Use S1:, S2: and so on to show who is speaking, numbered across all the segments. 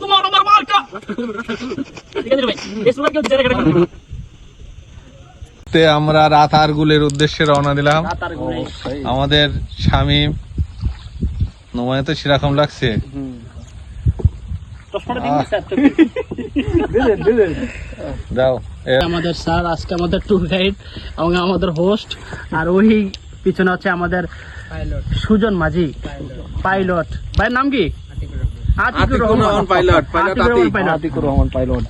S1: তোমার আমার মার্কা। ঠিক আছে ভাই এসব কেউ জেরে করে
S2: তে আমরা রাতার গুলের উদ্দেশ্যে রওনা দিলাম। আমাদের স্বামী নমায় তো সেরকম লাগছে। দাও।
S1: আমাদের স্যার আজকে আমাদের ট্যুর গাইড এবং আমাদের হোস্ট আর ওই পিছনে হচ্ছে আমাদের সুজন মাঝি। পাইলট ভাইয়ের নাম কি? Atiqur Rahman.
S3: Pilot
S1: Atiqur Rahman. Pilot
S3: Atiqur Rahman pilot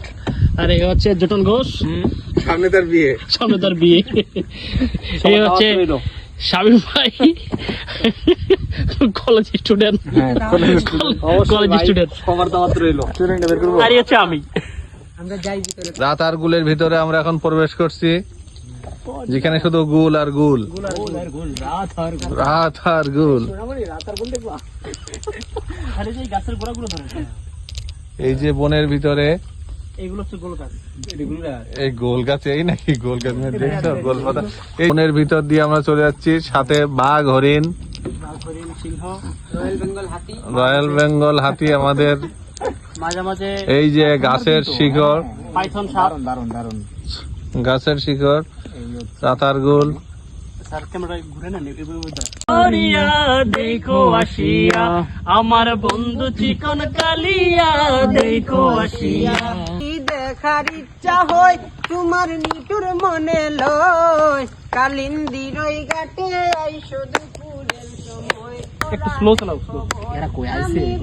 S1: আর হচ্ছে জটন ঘোষ।
S2: সামনে তার বিয়ে।
S1: সামনে তার বিয়ে এই হচ্ছে শামিম ভাই। কলেজ স্টুডেন্ট কলেজ স্টুডেন্ট
S3: খবর দাবার রইল।
S1: আর হচ্ছে আমি।
S2: রাতার গুলের ভিতরে আমরা এখন প্রবেশ করছি। যেখানে শুধু গুল আর গুল। রাত আর গুল।
S1: আরে
S2: এই যে বনের ভিতরে।
S1: এইগুলো হচ্ছে গোল গাছ।
S2: এই গোল গাছ। এই নাকি গোল গাছ? দেখছ? গোল পাতা। এই বনের ভিতর দিয়ে আমরা চলে যাচ্ছি। সাথে বাঘ হরিণ।
S1: হরিণ সিংহ
S2: রয়্যাল বেঙ্গল হাতি আমাদের এই যে গাছের শিকড়
S1: পাইথন সাপ।
S3: দারুণ দারুণ
S2: গাছের শিকড় রাতার গুল।
S1: দেখো আসিয়া আমার বন্ধু চিকন কালিয়া দেখো আসিয়া।
S4: কি দেখার ইচ্ছা হয় তোমার নিটুর মনে লয়। কালিন্দির ওই ঘাটে আইসো সময়
S1: একটু স্লো চালাও স্লো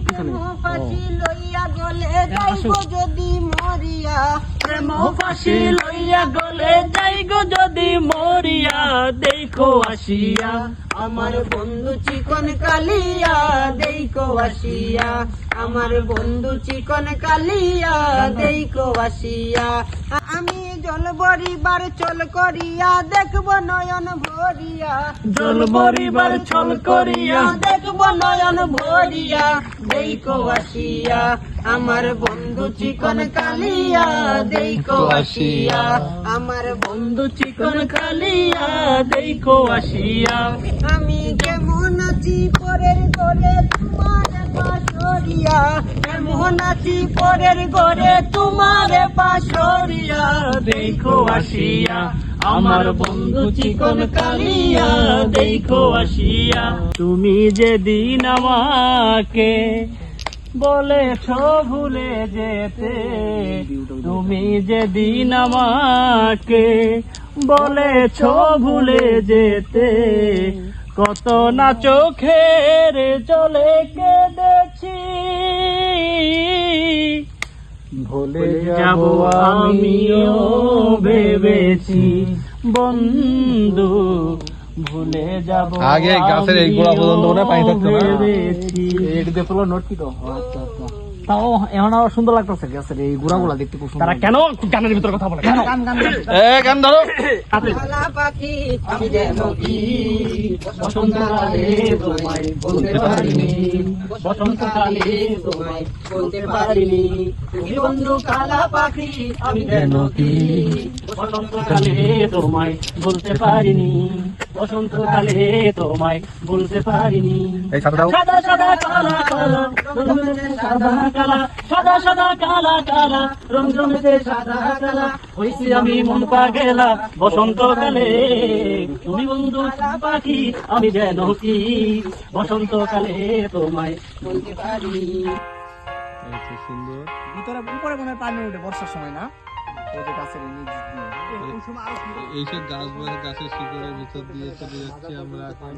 S4: প্রেম ফাঁসি লইয়া যদি মরিয়া।
S1: প্রেম ফাঁসি লইয়া গলে যাই গো যদি মরিয়া। দেখো আসিয়া
S4: আমার বন্ধু চিকন কালিয়া। দেখো আসিয়া আমার বন্ধু চিকন কালিয়া। দেখো আসিয়া জল বরিবার চল করিয়া দেখব নয়ন ভরিয়া।
S1: জল বরিবার চল করিয়া
S4: দেখব নয়ন ভরিয়া। দেখো আসিয়া আমার বন্ধু চিকন কালিয়া দেখো আসিয়া আমার বন্ধু
S1: বন্ধু চিকন কালিয়া, দেখো আসিয়া।
S4: আমি কেমন আছি পরের ঘরে, তোমার পাশরিয়া কেমন আছি পরের ঘরে, তোমার পাশরিয়া
S1: দেখো আসিয়া, আমার বন্ধু চিকন কালিয়া, দেখো আসিয়া। তুমি যেদিন আমাকে বলেছ ভুলে যেতে, তুমি যে যেদিন আমাকে বলেছ ভুলে যেতে। কত না চোখের চলে কেঁদেছি। ভুলে যাব আমিও ভেবেছি। বন্ধু ভুলে যাব
S2: আগে গাছের এই গোড়া পর্যন্ত মনে পানি থাকতো না।
S3: এটা ফুল নোট কি তো? আচ্ছা আচ্ছা। তাও এখন আবার সুন্দর লাগতেছে গাছের এই দেখতে খুব সুন্দর
S1: তারা কেন গানের ভিতরে কথা বলে? কেন?
S3: গান গান গান।
S2: এ গান ধরো।
S4: পাখি আমি যেন কি
S1: বসন্তকালে তোমায় বলতে পারিনি। বসন্তকালে তোমায় বলতে পারিনি। তুমি বন্ধু কালা পাখি আমি যেন কি বসন্তকালে তোমায় বলতে পারিনি। বসন্তকালে তোমায় বলতে পারিনি। সাদা সাদা কালা কালা রং সাদা কালা সাদা সাদা কালা কালা রং জমেছে সাদা কালা। হইছি আমি মন পা গেলা বসন্তকালে। তুমি বন্ধু পাখি আমি যেন কি? বসন্তকালে তোমায় বলতে পারি
S2: সুন্দর।
S3: ভিতরে উপরে মনে হয় পানি ওঠে বর্ষার সময় না? গাছের নিচ দিয়ে।
S2: এইসব গাছ গাছের শিকড়ের ভিতর দিয়ে চলে যাচ্ছি আমরা এখন